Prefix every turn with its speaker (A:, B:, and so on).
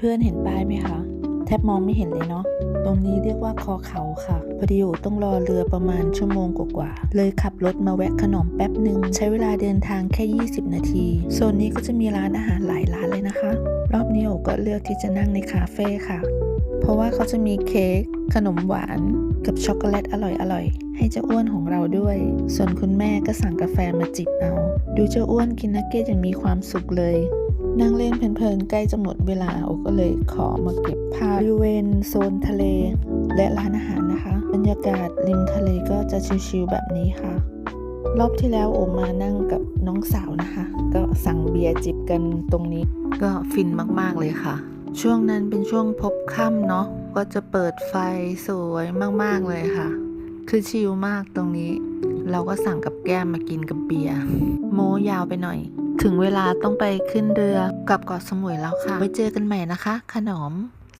A: เพื่อนๆเห็นป้ายไหมคะ แทบมองไม่เห็นเลยเนาะ ตรงนี้เรียกว่าคอเขาค่ะ พอดีอยู่ต้องรอเรือประมาณชั่วโมงกว่าๆ เลยขับรถมาแวะขนมแป๊บหนึ่งใช้เวลาเดินทางแค่ 20 นาที โซนนี้ก็จะมีร้านอาหารหลายร้านเลยนะคะ รอบนี้โอก็เลือกที่จะนั่งในคาเฟ่ค่ะ เพราะว่าเขาจะมีเค้กขนมหวานกับช็อกโกแลตอร่อยๆ ให้เจ้าอ้วนของเราด้วย ส่วนคุณแม่ก็สั่งกาแฟมาจิบเอา ดูเจ้าอ้วนกินนักเก็ตอย่างมีความสุขเลย นั่งเล่นเพลินๆ ใกล้จะหมดเวลาโอก็เลยขอมาเก็บภาพบริเวณโซนทะเล และร้านอาหารนะคะ บรรยากาศริมทะเลก็จะชิลๆแบบนี้ค่ะ รอบที่แล้วโอมานั่งกับน้องสาวนะคะ ก็สั่งเบียร์จิบกันตรงนี้ ก็ฟินมากๆเลยค่ะ ช่วงนั้นเป็นช่วงพบค่ำเนาะก็จะเปิดไฟสวยมากๆเลยค่ะ คือชิลมากตรงนี้ เราก็สั่งกับแก้มมากินกับเบียร์โมยาวไปหน่อย ถึงเวลาต้องไปขึ้นเรือกลับเกาะสมุยแล้วค่ะไว้เจอกันใหม่นะคะ ขนม